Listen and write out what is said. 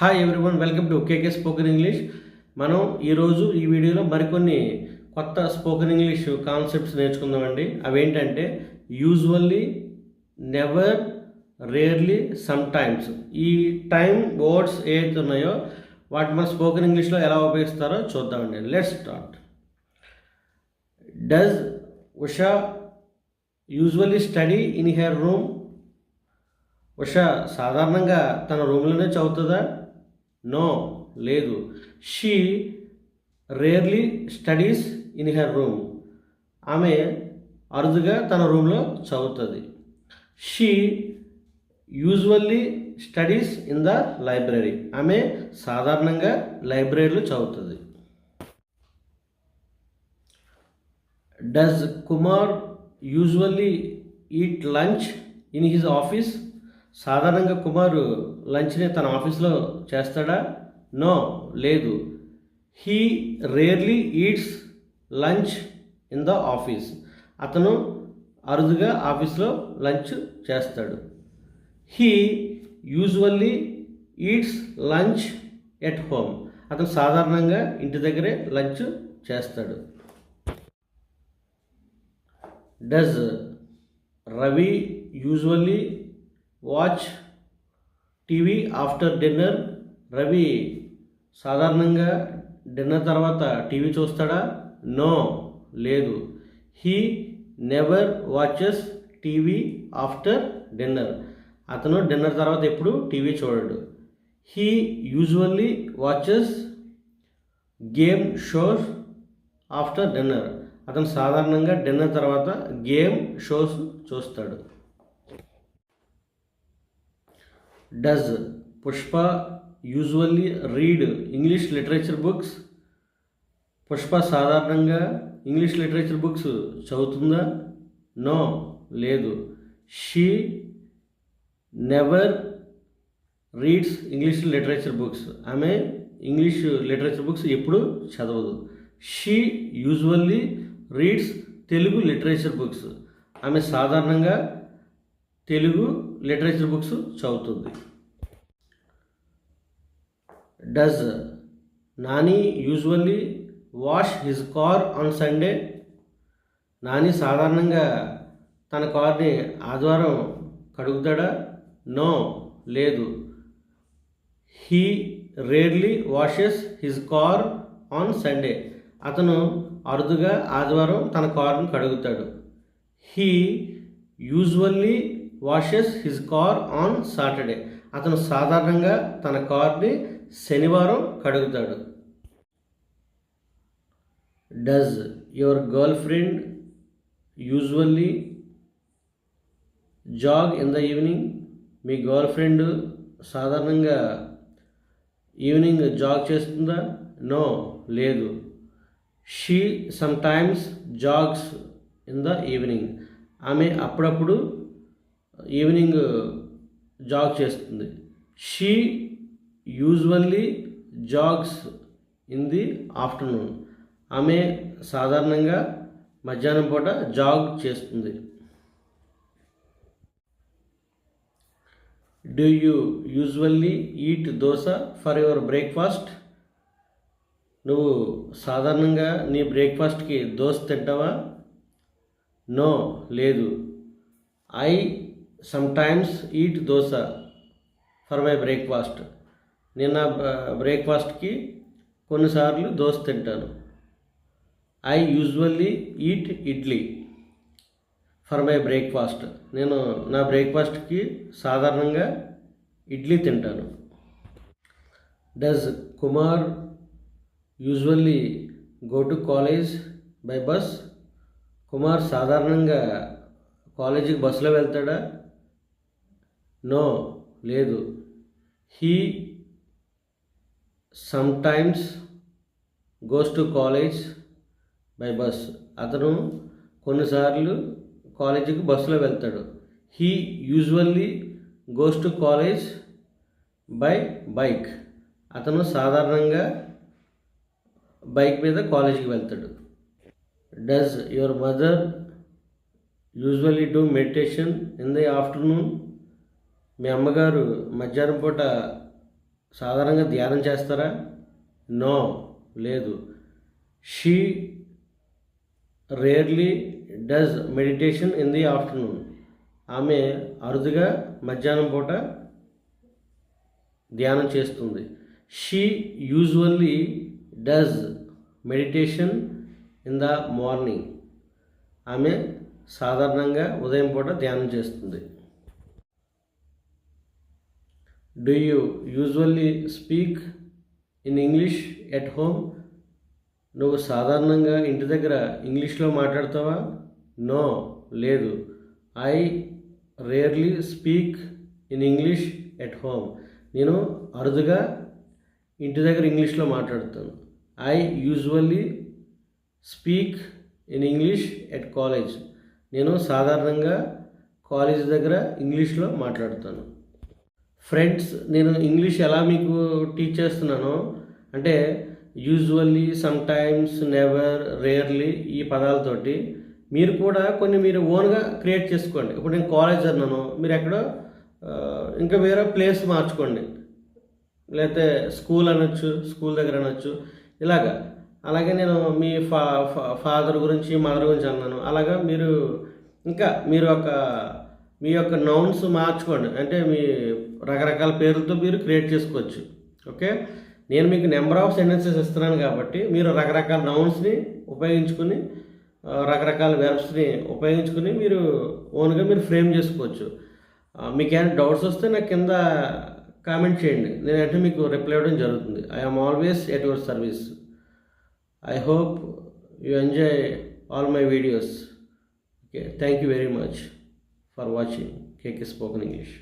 Hi everyone welcome to KK spoken English మనం ఈరోజు ఈ వీడియోలో మరికొన్ని కొత్త స్పోకెన్ ఇంగ్లీష్ కాన్సెప్ట్స్ నేర్చుకుందామండి. అవేంటంటే usually never rarely sometimes ఈ టైం వర్డ్స్ ఏవైతే ఉన్నాయో వాటి మన స్పోకెన్ ఇంగ్లీష్లో ఎలా ఉపయోగిస్తారో చూద్దామండి. Let's start does Usha usually study in her room Usha సాధారణంగా తన రూమ్లోనే చదువుతుందా? నో లేదు. She rarely studies in her room ఆమె అరుదుగా తన రూమ్లో చదువుతుంది. She usually studies in the library ఆమె సాధారణంగా లైబ్రరీలో చదువుతుంది. Does Kumar usually eat lunch in his office సాధారణంగా కుమారు లంచ్ని తన ఆఫీస్లో చేస్తాడా? నో లేదు. He rarely eats lunch in the office. అతను అరుదుగా ఆఫీస్లో లంచ్ చేస్తాడు. He usually eats lunch at home. అతను సాధారణంగా ఇంటి దగ్గరే లంచ్ చేస్తాడు. Does Ravi usually watch TV after dinner. Ravi సాధారణంగా డిన్నర్ తర్వాత టీవీ చూస్తాడా? నో లేదు. He never watches TV after dinner. అతను డిన్నర్ తర్వాత ఎప్పుడు టీవీ చూడడు. He usually watches game shows after dinner. అతను సాధారణంగా డిన్నర్ తర్వాత గేమ్ షోస్ చూస్తాడు. Does Pushpa usually read English literature books. Pushpa సాధారణంగా ఇంగ్లీష్ లిటరేచర్ బుక్స్ చదువుతుందా? నో లేదు. She never reads English literature books. ఆమె ఇంగ్లీష్ లిటరేచర్ బుక్స్ ఎప్పుడు చదవదు. She usually reads Telugu literature books. ఆమె సాధారణంగా తెలుగు లిటరేచర్ బుక్స్ చదువుతుంది. Does Nani usually wash his car on Sunday Nani సాధారణంగా తన కార్ని ఆదివారం కడుగుతాడా? నో లేదు. He rarely washes his car on Sunday అతను అరుదుగా ఆదివారం తన కారును కడుగుతాడు. He usually washes his car on Saturday అతను సాధారణంగా తన కార్ని శనివారం కడుగుతాడు. Does your girlfriend usually jog in the evening me girl friend సాధారణంగా ఈవినింగ్ జాగ్ చేస్తుందా? నో లేదు. She sometimes jogs in the evening ఆమె అప్పుడప్పుడు ఈవినింగ్ జాగ్ చేస్తుంది. She usually jogs in the afternoon. ఆమె సాధారణంగా మధ్యాహ్నం పూట జాగ్ చేస్తుంది. Do you usually eat dosa for your breakfast? నువ్వు సాధారణంగా నీ బ్రేక్ఫాస్ట్కి దోశ తింటావా? నో లేదు. I sometimes eat dosa for my breakfast నేను నా బ్రేక్ఫాస్ట్కి కొన్నిసార్లు దోశ తింటాను. I usually eat idli for my breakfast నేను నా బ్రేక్ఫాస్ట్కి సాధారణంగా ఇడ్లీ తింటాను. Does Kumar usually go to college by bus Kumar సాధారణంగా కాలేజీకి బస్సులో వెళ్తాడా? నో లేదు. He sometimes goes to college by bus. అతను కొన్నిసార్లు కాలేజీకి బస్సులో వెళ్తాడు. He usually goes to college by bike. అతను సాధారణంగా బైక్ మీద కాలేజీకి వెళ్తాడు. Does your mother usually do meditation in the afternoon? మీ అమ్మగారు మధ్యాహ్నం పూట సాధారణంగా ధ్యానం చేస్తారా? నో లేదు. She rarely does meditation in the afternoon. ఆమె అరుదుగా మధ్యాహ్నం పూట ధ్యానం చేస్తుంది. She usually does meditation in the morning. ఆమె సాధారణంగా ఉదయం పూట ధ్యానం చేస్తుంది. Do you usually speak in English at home నువ్వు సాధారణంగా ఇంటి దగ్గర ఇంగ్లీష్లో మాట్లాడతావా? నో లేదు. I rarely speak in English at home నేను అరుదుగా ఇంటి దగ్గర ఇంగ్లీష్లో మాట్లాడుతాను. I usually speak in English at college నేను సాధారణంగా కాలేజ్ దగ్గర ఇంగ్లీష్లో మాట్లాడుతాను. ఫ్రెండ్స్ నేను ఇంగ్లీష్ ఎలా మీకు టీచ్ చేస్తున్నానో అంటే యూజువల్లీ సమ్టైమ్స్ నెవర్ రేర్లీ ఈ పదాలతోటి మీరు కూడా కొన్ని మీరు ఓన్గా క్రియేట్ చేసుకోండి. ఇప్పుడు నేను కాలేజ్ అన్నాను మీరు ఎక్కడో ఇంకా వేరే ప్లేస్ మార్చుకోండి. లేకపోతే స్కూల్ అనొచ్చు స్కూల్ దగ్గర అనొచ్చు ఇలాగా. అలాగే నేను మీ ఫా ఫాదర్ గురించి మదర్ గురించి అన్నాను. అలాగా మీరు ఇంకా మీరు ఒక మీ యొక్క నౌన్స్ మార్చుకోండి. అంటే మీ రకరకాల పేర్లతో మీరు క్రియేట్ చేసుకోవచ్చు. ఓకే? నేను మీకు నెంబర్ ఆఫ్ సెంటెన్సెస్ ఇస్తున్నాను కాబట్టి మీరు రకరకాల నౌన్స్ని ఉపయోగించుకుని రకరకాల వెర్బ్స్ని ఉపయోగించుకుని మీరు ఓన్గా మీరు ఫ్రేమ్ చేసుకోవచ్చు. మీకు ఏమైనా డౌట్స్ వస్తే నాకు కింద కామెంట్ చేయండి. నేను అంటే మీకు రిప్లై ఇవ్వడం జరుగుతుంది. I am always at your service I hope you enjoy all my videos okay thank you very much for watching KK spoken English